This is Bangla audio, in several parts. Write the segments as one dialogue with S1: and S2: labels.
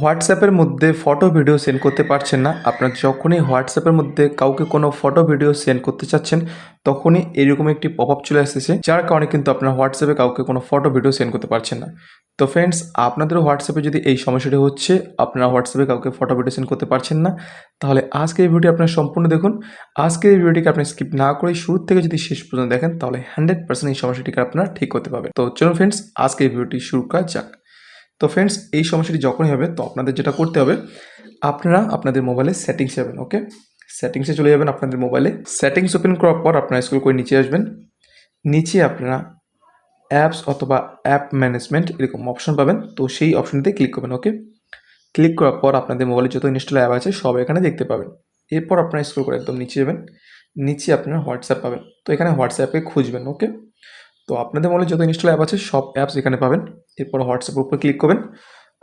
S1: হোয়াটসঅ্যাপের মধ্যে ফটো ভিডিও সেন্ড করতে পারছেন না। আপনার যখনই হোয়াটসঅ্যাপের মধ্যে কাউকে কোনো ফটো ভিডিও সেন্ড করতে চাচ্ছেন, তখনই এরকম একটি পপ আপ চলে আসতেছে, যার কারণে কিন্তু আপনার হোয়াটসঅ্যাপে কাউকে কোনো ফটো ভিডিও সেন্ড করতে পারছেন না। তো ফ্রেন্ডস আপনাদের হোয়াটসঅ্যাপে যদি এই সমস্যাটি হচ্ছে, আপনারা হোয়াটসঅ্যাপে কাউকে ফটো ভিডিও সেন্ড করতে পারছেন না, তাহলে আজকে এই ভিডিওটি আপনার সম্পূর্ণ দেখুন। আজকের এই ভিডিওটিকে আপনি স্কিপ না করে শুরু থেকে যদি শেষ পর্যন্ত দেখেন, তাহলে হান্ড্রেড পার্সেন্ট এই সমস্যাটিকে আপনারা ঠিক করতে পারবেন। তো চলুন ফ্রেন্ডস আজকে এই ভিডিওটি শুরু করা যাক। তো ফ্রেন্ডস এই সমস্যাটি যখনই হবে, তো আপনাদের যেটা করতে হবে, আপনারা আপনাদের মোবাইলে সেটিংস যাবেন ওকে সেটিংসে চলে যাবেন আপনাদের মোবাইলে সেটিংস ওপেন করার পর আপনারা স্কুল করে নিচে আসবেন। নিচে আপনারা অ্যাপস অথবা অ্যাপ ম্যানেজমেন্ট এরকম অপশন পাবেন, তো সেই অপশনটিতে ক্লিক করবেন ওকে ক্লিক করার পর আপনাদের মোবাইলে যত ইনস্টল অ্যাপ আছে, সব এখানে দেখতে পাবেন। এরপর আপনারা স্ক্রল করে একদম নিচে যাবেন। নিচে আপনারা হোয়াটসঅ্যাপ পাবেন। তো এখানে হোয়াটসঅ্যাপে খুঁজবেন ওকে তো আপনাদের মোবাইলে যত ইনস্টল অ্যাপ আছে, সব অ্যাপস এখানে পাবেন। এরপর হোয়াটসঅ্যাপের উপর ক্লিক করবেন।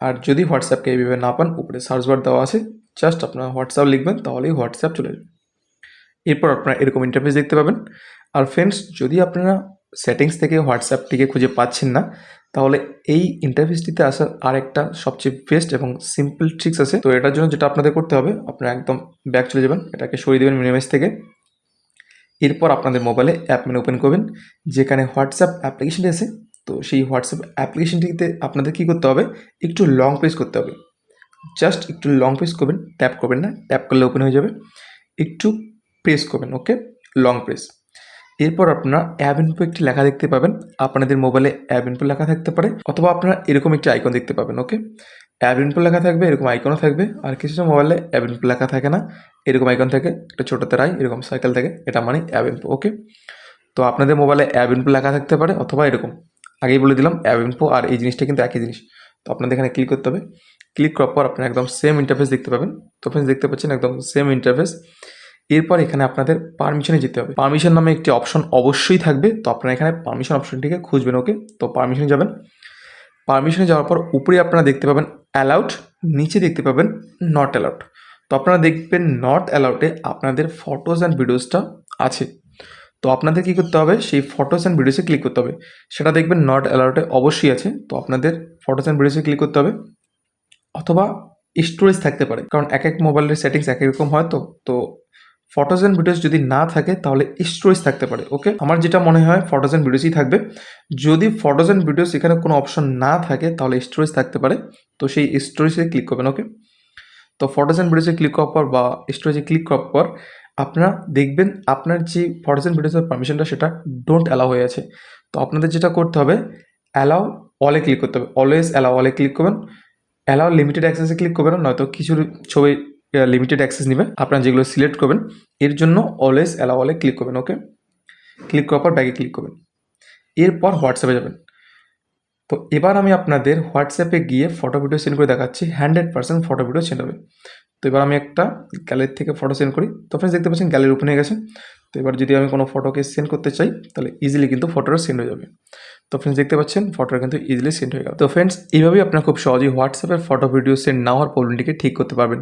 S1: আর যদি হোয়াটসঅ্যাপকে এইভাবে না পান, উপরে সার্চ বার দেওয়া আছে জাস্ট আপনার হোয়াটসঅ্যাপ লিখবেন, তাহলেই হোয়াটসঅ্যাপ চলে যাবে। এরপর আপনারা এরকম ইন্টারফেস দেখতে পাবেন। আর ফ্রেন্ডস যদি আপনারা সেটিংস থেকে হোয়াটসঅ্যাপটিকে খুঁজে পাচ্ছেন না, তাহলে এই ইন্টারফেসটিতে আসার আরেকটা সবচেয়ে বেস্ট এবং সিম্পল ট্রিক্স আছে। তো এটার জন্য যেটা আপনাদের করতে হবে, আপনারা একদম ব্যাক চলে যাবেন। এটাকে সরিয়ে দেবেন মিনিমাইজ থেকে। এরপর আপনাদের মোবাইলে অ্যাপ মেনু ওপেন করবেন, যেখানে হোয়াটসঅ্যাপ অ্যাপ্লিকেশনটি আছে, তো সেই হোয়াটসঅ্যাপ অ্যাপ্লিকেশনটিতে আপনাদের কী করতে হবে, একটু লং প্রেস করতে হবে। জাস্ট একটু লং প্রেস করবেন ট্যাপ করবেন না ট্যাপ করলে ওপেন হয়ে যাবে। একটু প্রেস করবেন ওকে লং প্রেস এরপর আপনারা অ্যাপ একটি লেখা দেখতে পাবেন, আপনাদের মোবাইলে অ্যাপ ইনফো লেখা থাকতে পারে, অথবা আপনারা এরকম একটি আইকন দেখতে পাবেন ওকে অ্যাপ ইনফো লেখা থাকবে, এরকম আইকনও থাকবে। আর কিছু মোবাইলে অ্যাপ ইনফো লেখা থাকে না। এরকম আইকন থাকে, একটা ছোটো তেরাই, এরকম সাইকেল থাকে, এটা মানে অ্যাপ ইনফো ওকে তো আপনাদের মোবাইলে অ্যাপ ইনফো লেখা থাকতে পারে, অথবা এরকম। আগেই বলে দিলাম অ্যাপ ইনফো আর এই জিনিসটা কিন্তু একই জিনিস। তো আপনাদের এখানে ক্লিক করতে হবে। ক্লিক করার পর আপনারা একদম সেম ইন্টারফেস দেখতে পাবেন। তো ফ্রেন্ডস দেখতে পাচ্ছেন একদম সেম ইন্টারফেস এরপর এখানে আপনাদের পারমিশনে যেতে হবে। পারমিশন নামে একটি অপশন অবশ্যই থাকবে। তো আপনারা এখানে পারমিশন অপশনটিকে খুঁজবেন ওকে তো পারমিশনে যাবেন। পারমিশনে যাওয়ার পর উপরে আপনারা দেখতে পাবেন অ্যালাউড নিচে দেখতে পাবেন নট অ্যালাউড তো আপনারা দেখবেন নট অ্যালাউডে আপনাদের ফটোজ অ্যান্ড ভিডিওসটা আছে। তো আপনাদের কী করতে হবে? সেই ফটোস অ্যান্ড ভিডিওসে ক্লিক করতে হবে। সেটা দেখবেন নট অ্যালাউডে অবশ্যই আছে। তো আপনাদের ফটোস অ্যান্ড ভিডিওসে ক্লিক করতে হবে। অথবা স্টোরেজ থাকতে পারে। কারণ এক এক মোবাইলের সেটিংস এক এক রকম হয় তো। তো ফটোস অ্যান্ড ভিডিওস যদি না থাকে, তাহলে স্টোরেজ থাকতে পারে ওকে আমার যেটা মনে হয় ফটোস অ্যান্ড ভিডিওসই থাকবে। যদি ফটোস অ্যান্ড ভিডিওস এখানে কোনো অপশন না থাকে, তাহলে স্টোরেজ থাকতে পারে। তো সেই স্টোরেজে ক্লিক করবেন ওকে তো ফটোস অ্যান্ড ভিডিওসে ক্লিক করার পর বা স্টোরেজে ক্লিক করার পর, আপনারা দেখবেন আপনার যে ফটোস অ্যান্ড ভিডিওসের পারমিশনটা সেটা ডোন্ট অ্যালাউ হয়ে আছে। তো আপনাদের যেটা করতে হবে অ্যালাউ অলে ক্লিক করতে হবে। অলওয়েজ অ্যালাউ অলে ক্লিক করবেন। অ্যালাউ লিমিটেড অ্যাক্সেসে ক্লিক করবেন, নয়তো কিছু ছবি লিমিটেড অ্যাক্সেস নেবে আপনারা যেগুলো সিলেক্ট করবেন, এর জন্য অলওয়েজ অ্যালাউ অলে ক্লিক করবেন ওকে ক্লিক করার পর ব্যাগে ক্লিক করবেন। এরপর হোয়াটসঅ্যাপে যাবেন। তো এবার আমি আপনাদের হোয়াটসঅ্যাপে গিয়ে ফটো ভিডিও সেন্ড করে দেখাচ্ছি hundred percent photo video send হবে। তো এবার আমি একটা গ্যালারি থেকে ফটো সেন্ড করি। তো ফ্রেন্ডস দেখতে পাচ্ছেন গ্যালারি ওপেন হয়ে গেছে। তো এবার যদি আমি কোনো ফটোকে সেন্ড করতে চাই, তাহলে ইজিলি কিন্তু ফটোটা সেন্ড হয়ে যাবে। তো ফ্রেন্ডস দেখতে পাচ্ছেন ফটোটা কিন্তু ইজিলি সেন্ড হয়ে গেল। তো ফ্রেন্ডস এইভাবেই আপনারা খুব সহজেই হোয়াটসঅ্যাপের ফটো ভিডিও সেন্ড না হওয়ার প্রবলেমটিকে ঠিক করতে পারবেন।